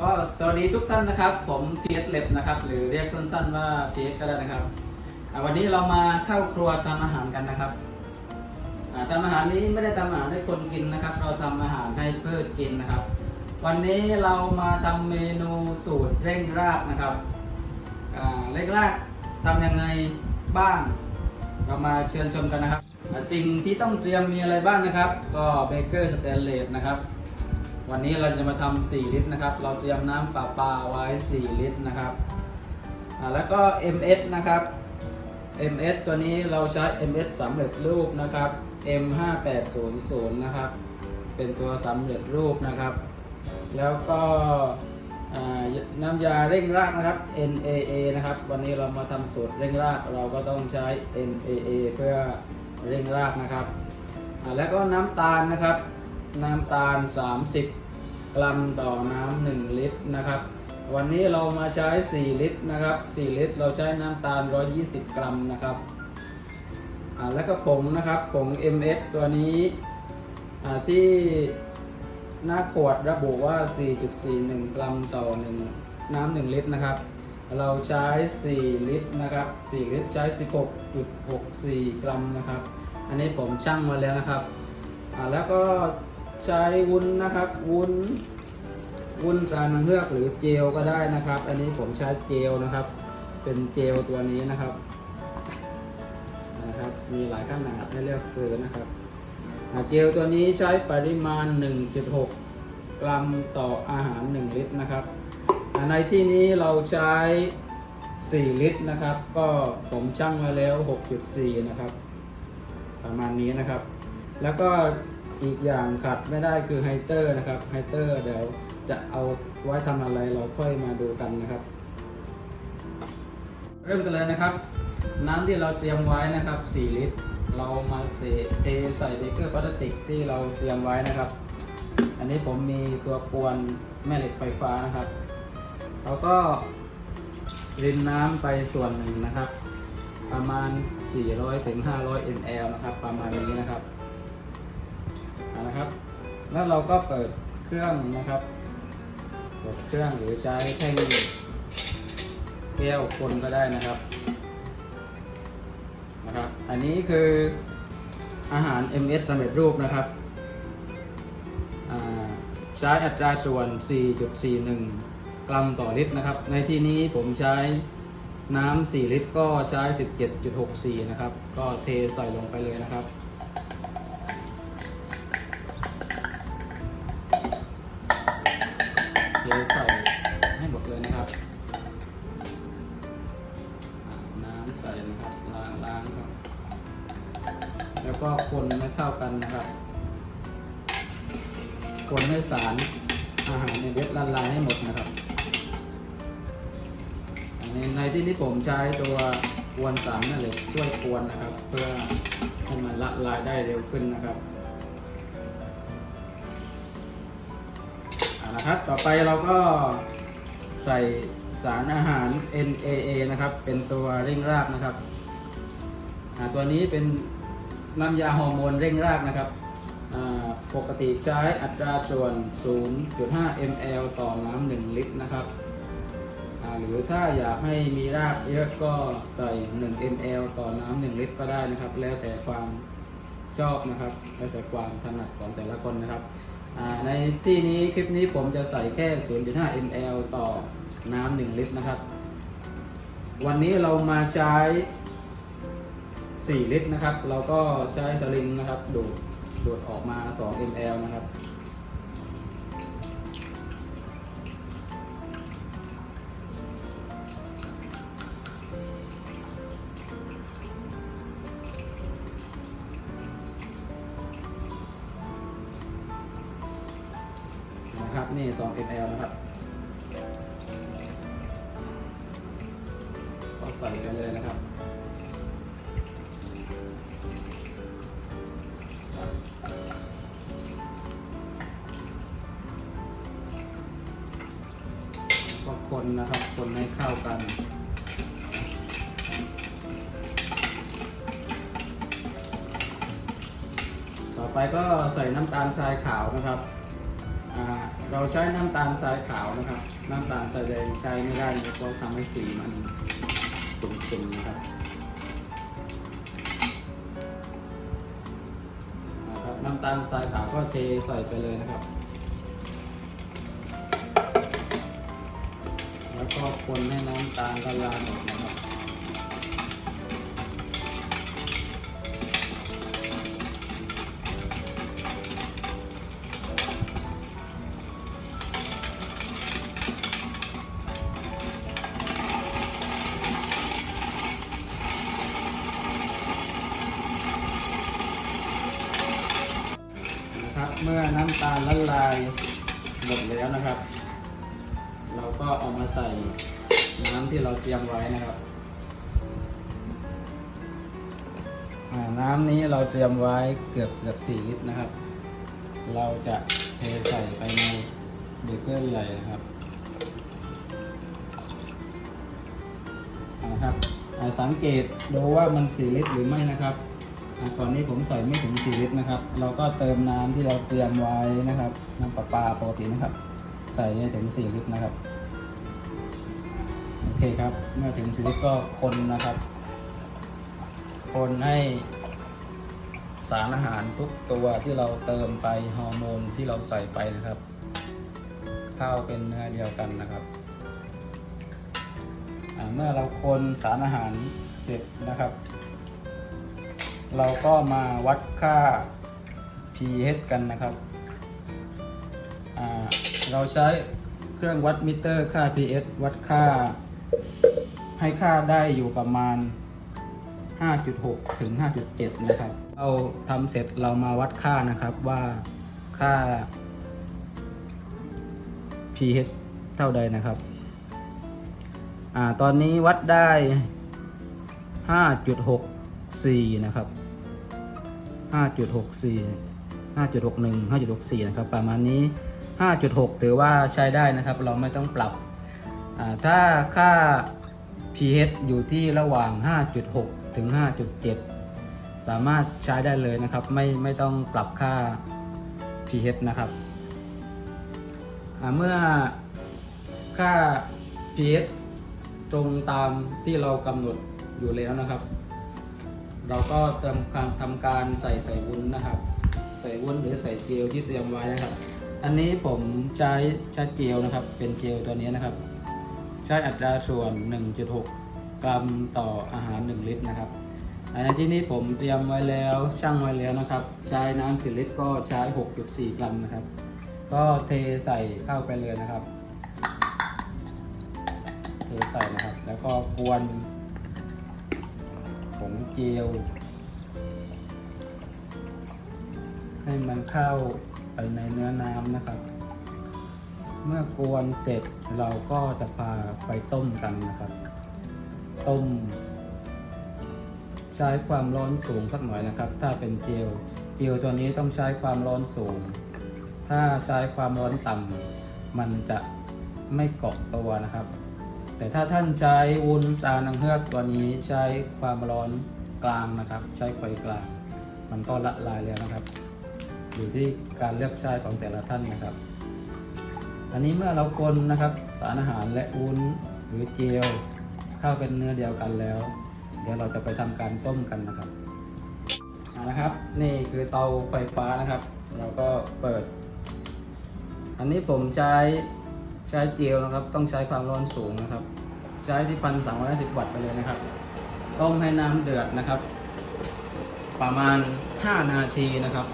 ก็สวัสดีทุกท่านนะครับ ผมเพียรเล็บนะครับ หรือเรียกสั้นๆว่าเพียรก็ได้นะครับวันนี้เรามาเข้าครัวทำอาหารกันนะครับอ่าทำอาหารนี้ไม่ได้ทำอาหารให้คนกินนะครับ เราทำอาหารให้พืชกินนะครับ วันนี้เรามาทำเมนูสูตรเร่งรากนะครับเร่งรากทำยังไงบ้าง เรามาเชิญชมกันนะครับ สิ่งที่ต้องเตรียมมีอะไรบ้างนะครับ ก็เบเกอร์สแตนเลสนะครับ วันนี้เราจะมาทำ4ลิตรนะครับ เราเตรียมน้ำประปลาไว้ 4 ลิตรนะครับแล้วก็ MS นะครับ MS ตัวนี้เราใช้ MS สำเร็จรูปนะครับ M5800 นะครับ เป็นตัวสำเร็จรูปนะครับ แล้วก็น้ำยาเร่งรากนะครับ NAA นะครับ วันนี้เรามาทำสูตรเร่งรากเราก็ต้องใช้ NAA เพื่อเร่งรากนะครับ แล้วก็น้ำตาลนะครับ น้ำตาล 30 กรัมต่อน้ำ1ลิตรนะครับ วันนี้เรามาใช้ 4 ลิตรนะครับ 4 ลิตร เราใช้น้ำตาล 120 กรัมนะครับแล้วก็ผงนะครับผง MS ตัวนี้ที่หน้าขวดระบุว่า 4.41 กรัมต่อ 1 น้ำ1ลิตรนะครับ เราใช้ 4 ลิตรนะครับ 4 ลิตรใช้ 16.64 กรัมนะครับ อันนี้ผมชั่งมาแล้วนะครับ แล้วก็ ใช้วุ้นนะครับ วุ้นวุ้นตรานังเฮือกหรือเจลก็ได้นะครับ อันนี้ผมใช้เจลนะครับ เป็นเจลตัวนี้นะครับนะครับ มีหลายขนาดให้เลือกซื้อนะครับเจลตัวนี้ใช้ปริมาณ 1.6 กรัมต่ออาหาร 1 ลิตรนะครับ ในที่นี้เราใช้ 4 ลิตรนะครับ ก็ผมชั่งมาแล้ว 6.4 นะครับ ประมาณนี้นะครับ แล้วก็ อีกอย่างขาดไม่ได้คือไฮเตอร์นะครับไฮเตอร์เดี๋ยวจะเอาไว้ทำอะไรเราค่อยมาดูกันนะครับ เริ่มกันเลยนะครับ น้ำที่เราเตรียมไว้นะครับ 4 ลิตร เรามาเสเทใส่เบเกอร์พลาสติกที่เราเตรียมไว้นะครับ อันนี้ผมมีตัวกวนแม่เหล็กไฟฟ้านะครับเราก็รินน้ำไปส่วนหนึ่งนะครับ ประมาณ 400ถึง500 ml นะครับ ประมาณนี้นะครับ นะครับ แล้วเราก็เปิดเครื่องนะครับเปิดเครื่องหรือใช้แท่งแก้วคนก็ได้นะครับนะครับ อันนี้คืออาหาร MS สำเร็จรูปนะครับใช้อัตราส่วน 4.41 กรัมต่อลิตรนะครับ ในที่นี้ผมใช้น้ำ 4 ลิตร ก็ใช้ 17.64 นะครับ ก็เทใส่ลงไปเลยนะครับ สารอาหารในเว็บละลายให้หมดนะครับอันในที่นี้ผมใช้ตัวกวนสารนั่นเหล็กช่วยกวนนะครับ เพื่อให้มันละลายได้เร็วขึ้นนะครับเอาละครับต่อไปเราก็ใส่สารอาหาร NAA นะครับเป็นตัวเร่งรากนะครับตัวนี้เป็นน้ำยาฮอร์โมนเร่งรากนะครับ ปกติใช้อัตราส่วน 0.5 ml ต่อน้ำ1ลิตรนะครับ หรือถ้าอยากให้มีรากเยอะก็ใส่ 1 ml ต่อน้ำ1ลิตรก็ได้นะครับ แล้วแต่ความชอบนะครับ แล้วแต่ความถนัดของแต่ละคนนะครับ ในที่นี้คลิปนี้ผมจะใส่แค่ 0.5 ml ต่อน้ำ1ลิตรนะครับ วันนี้เรามาใช้ 4 ลิตรนะครับ เราก็ใช้สลิงนะครับดูด ดูดออกมา 2 ml นะครับ นะครับ นี่ 2 ml นะครับ คนนะครับ คนให้เข้ากันต่อไปก็ใส่น้ำตาลทรายขาวนะครับ เราใช้น้ำตาลทรายขาวนะครับ น้ำตาลทรายแดงใช้ไม่ได้เพราะทำให้สีมันตุ่มๆนะครับน้ำตาลทรายขาวก็เทใส่ไปเลยนะครับ ก็คนให้น้ำตาลละลายหมดนะครับนะครับเมื่อน้ำตาลละลายหมดแล้วนะครับ เราก็เอามาใส่น้ำที่เราเตรียมไว้นะครับน้ำนี้เราเตรียมไว้เกือบเกือบสี่ลิตรนะครับ เราจะเทใส่ไปในเบเกอร์ใหญ่นะครับนะครับสังเกตดูว่ามันสี่ลิตรหรือไม่นะครับก่อนนี้ผมใส่ไม่ถึง4ลิตรนะครับ เราก็เติมน้ำที่เราเตรียมไว้นะครับน้ำประปาปกตินะครับ ส่ถึง 4 ลิตรนะครับ โอเคครับ เมื่อถึง 4 ลิตรก็คนนะครับ คนให้สารอาหารทุกตัวที่เราเติมไปฮอร์โมนที่เราใส่ไปนะครับเข้าเป็นเนื้อเดียวกันนะครับเมื่อเราคนสารอาหารเสร็จนะครับ เราก็มาวัดค่า pH กันนะครับ เราใช้เครื่องวัดมิเตอร์ค่า pH วัดค่า ให้ค่าได้อยู่ประมาณ 5.6 ถึง 5.7 นะครับ เราทำเสร็จเรามาวัดค่านะครับว่าค่า pH เท่าใดนะครับ อ่า ตอนนี้วัดได้ 5.64 นะครับ 5.64 5.61 5.64 นะครับ ประมาณนี้ 5.6 ถือว่าใช้ได้นะครับ เราไม่ต้องปรับ ถ้าค่า pH อยู่ที่ระหว่าง 5.6 ถึง 5.7 สามารถใช้ได้เลยนะครับ ไม่ไม่ต้องปรับค่า pH นะครับเมื่อค่า pH ตรงตามที่เรากำหนดอยู่แล้วนะครับ เราก็ทำการทำการใส่ใส่วุ้นนะครับ ใส่วุ้นหรือใส่เจลที่เตรียมไว้นะครับ อันนี้ผมใช้ใช้เจลนะครับ เป็นเจลตัวนี้นะครับ ใช้อัตราส่วน 1.6 กรัมต่ออาหาร 1 ลิตรนะครับอันที่นี้ผมเตรียมไว้แล้วช่างไว้แล้วนะครับ ใช้น้ำ10ลิตรก็ใช้ 6.4 กรัมนะครับ ก็เทใส่เข้าไปเลยนะครับ เทใส่นะครับ แล้วก็กวนผงเจียวให้มันเข้า ในเนื้อน้ำนะครับ เมื่อกวนเสร็จเราก็จะพาไปต้มกันนะครับ ต้ม ใช้ความร้อนสูงสักหน่อยนะครับ ถ้าเป็นเจลเจลตัวนี้ต้องใช้ความร้อนสูง ถ้าใช้ความร้อนต่ำมันจะไม่เกาะตัวนะครับ แต่ถ้าท่านใช้วุ้นจานังเฮือกตัวนี้ใช้ความร้อนกลางนะครับ ใช้ไฟกลาง มันก็ละลายแล้วนะครับ อยู่ที่การเลือกใช้ของแต่ละท่านนะครับ อันนี้เมื่อเราคนนะครับสารอาหารและวุ้นหรือเจลเข้าเป็นเนื้อเดียวกันแล้ว เดี๋ยวเราจะไปทำการต้มกันนะครับนะครับ นี่คือเตาไฟฟ้านะครับ เราก็เปิด อันนี้ผมใช้ใช้เจลนะครับ ต้องใช้ความร้อนสูงนะครับ ใช้ที่พันสามร้อยสิบวัตต์ไปเลยนะครับ ต้มให้น้ำเดือดนะครับ ประมาณ 5 นาทีนะครับ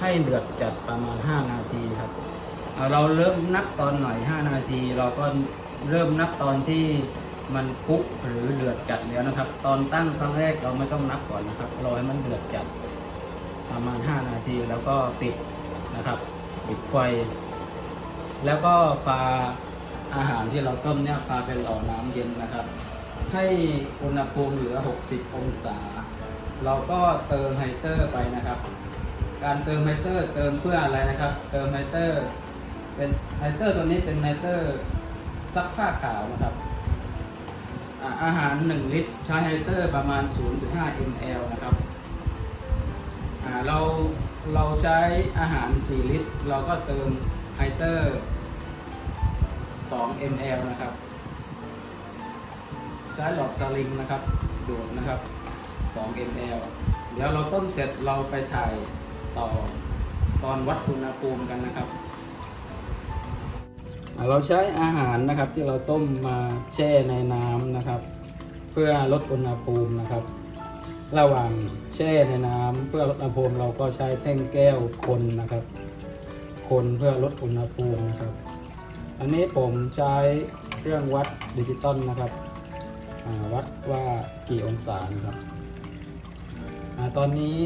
ให้เดือดจัดประมาณ 5 นาทีครับ เราเริ่มนับตอนหน่อย 5 นาที เราก็เริ่มนับตอนที่มันคุกหรือเดือดจัดแล้วนะครับ ตอนตั้งครั้งแรกเราไม่ต้องนับก่อนนะครับรอให้มันเดือดจัดประมาณ 5 นาทีแล้วก็ปิดนะครับปิดไฟแล้วก็ปลาอาหารที่เราต้มเนี่ยปลาเป็นหล่อน้ำเย็นนะครับ ให้อุณหภูมิเหลือ 60 องศา เราก็เติมไฮเตอร์ไปนะครับ การเติมไฮเตอร์เติมเพื่ออะไรนะครับ เติมไฮเตอร์เป็นไฮเตอร์ตัวนี้เป็นไฮเตอร์ซักผ้าขาวนะครับอาอาหาร 1 ลิตรใช้ไฮเตอร์ประมาณ 0.5 ml นะครับเราเราใช้อาหาร 4 ลิตร เราก็เติมไฮเตอร์ 2 ml นะครับ ใช้หลอดสลิงนะครับดูดนะครับ 2 ml เดี๋ยวเราต้มเสร็จเราไปถ่าย ต่อตอนวัดอุณหภูมิกันนะครับ เราใช้อาหารนะครับที่เราต้มมาแช่ในน้ำนะครับ เพื่อลดอุณหภูมินะครับ ระหว่างแช่ในน้ำเพื่อลดอุณหภูมิเราก็ใช้แท่งแก้วคนนะครับ คนเพื่อลดอุณหภูมินะครับ อันนี้ผมใช้เครื่องวัดดิจิตอลนะครับวัดว่ากี่องศานะครับอตอนนี้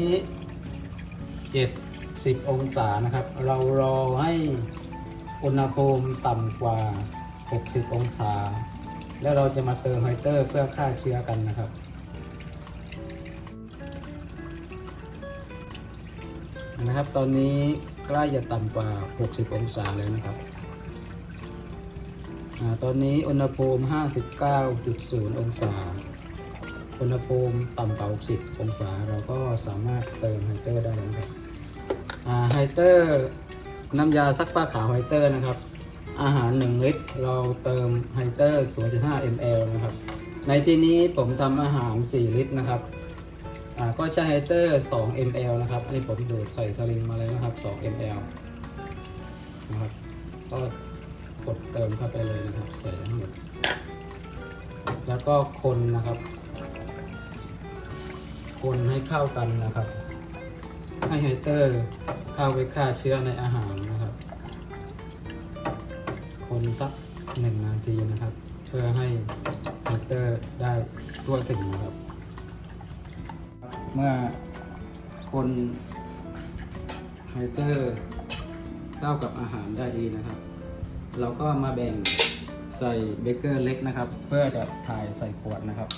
70 องศานะครับ เรารอให้อุณหภูมิต่ำกว่า 60 องศา แล้วเราจะมาเติมไฮเตอร์เพื่อฆ่าเชื้อกันนะครับนะครับตอนนี้ใกล้จะต่ำกว่า 60 องศาแล้วนะครับอตอนนี้อุณหภูมิ 59.0 องศา อุณหภูมิต่ำกว่า 60 องศา เราก็สามารถเติมไฮเตอร์ได้แล้วครับ ไฮเตอร์น้ำยาซักผ้าขาวไฮเตอร์นะครับ อาหาร 1 ลิตร เราเติมไฮเตอร์ 0.5 ml นะครับ ในที่นี้ผมทำอาหาร 4 ลิตรนะครับก็ใช้ไฮเตอร์ 2 ml นะครับ อันนี้ผมดูดใส่สลิงมาเลยนะครับ 2 ml นะครับ ก็กดเติมเข้าไปเลยนะครับ ใส่ทั้งหมด แล้วก็คนนะครับ คนให้เข้ากันนะครับ ให้ไฮเตอร์ ข้าไปฆ่าเชื้อในอาหารนะครับ คนสักหนึ่งนาทีนะครับ เพื่อให้ไฮเตอร์ได้ทั่วถึงนะครับ เมื่อคนไฮเตอร์เข้ากับอาหารได้ดีนะครับ เราก็มาแบ่งใส่เบเกอร์เล็กนะครับ เพื่อจะถ่ายใส่ขวดนะครับ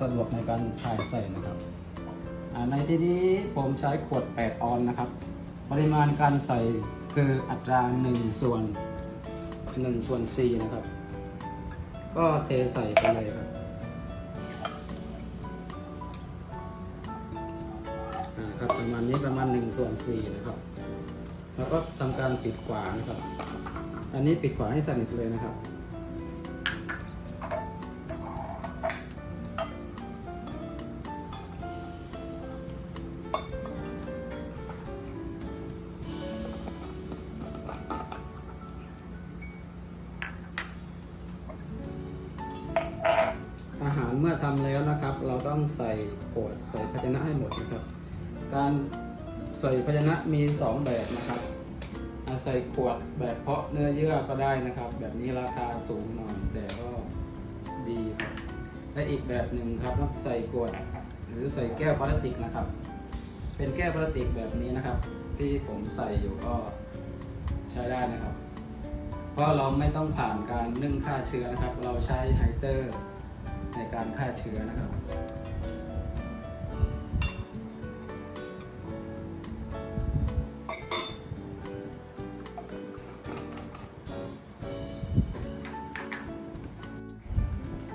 สะดวกในการถ่ายใส่นะครับในที่นี้ผมใช้ขวด 8 ออนนะครับ ปริมาณการใส่คืออัตรา 1 ส่วน1ส่วน4นะครับ ก็เทใส่ไปเลยครับอ่าครับประมาณนี้ประมาณ1ส่วน4นะครับ แล้วก็ทำการปิดฝานะครับ อันนี้ปิดฝาให้สนิทเลยนะครับ ทำแล้วนะครับ เราต้องใส่ขวดใส่ภาชนะให้หมดนะครับ การใส่ภาชนะมี 2 แบบนะครับอาใส่ขวดแบบเพาะเนื้อเยื่อก็ได้นะครับ แบบนี้ราคาสูงหน่อยแต่ก็ดีครับและอีกแบบหนึ่งครับต้องใส่ขวดหรือใส่แก้วพลาสติกนะครับ เป็นแก้วพลาสติกแบบนี้นะครับ ที่ผมใส่อยู่ก็ใช้ได้นะครับ เพราะเราไม่ต้องผ่านการนึ่งฆ่าเชื้อนะครับ เราใช้ไฮเตอร์ ในการฆ่าเชื้อนะครับ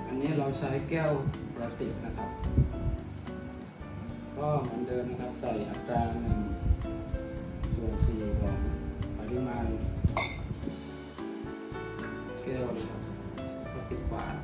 อันนี้เราใช้แก้วพลาสติกนะครับ ก็เหมือนเดิมนะครับ ใส่อัตราหนึ่งส่วนสี่ของปริมาณ แก้วนะครับก็ปิดฝาน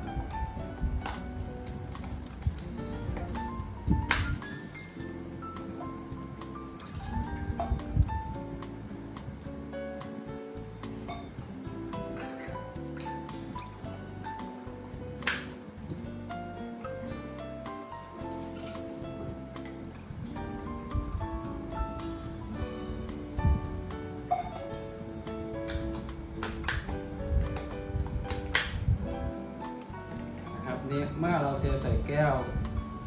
แก้ว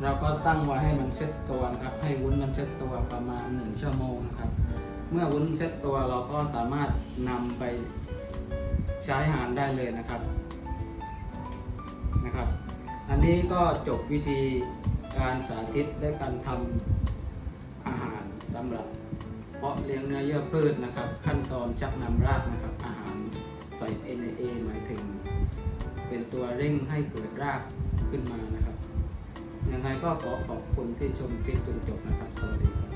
เราก็ตั้งไว้ให้มันเช็ดตัวนะครับ ให้วุ้นมันเช็ดตัวประมาณ 1 ชั่วโมงนะครับ เมื่อวุ้นเช็ดตัวเราก็สามารถนำไปใช้อาหารได้เลยนะครับนะครับ อันนี้ก็จบวิธีการสาธิตและการทำอาหารสำหรับเพาะเลี้ยงเนื้อเยื่อพืชนะครับ ขั้นตอนชักนำรากนะครับ อาหารใส่ NAA หมายถึง เป็นตัวเร่งให้เกิดรากขึ้นมานะ ยังไงก็ขอขอบคุณที่ชมคลิปจนจบนะครับ สวัสดีครับ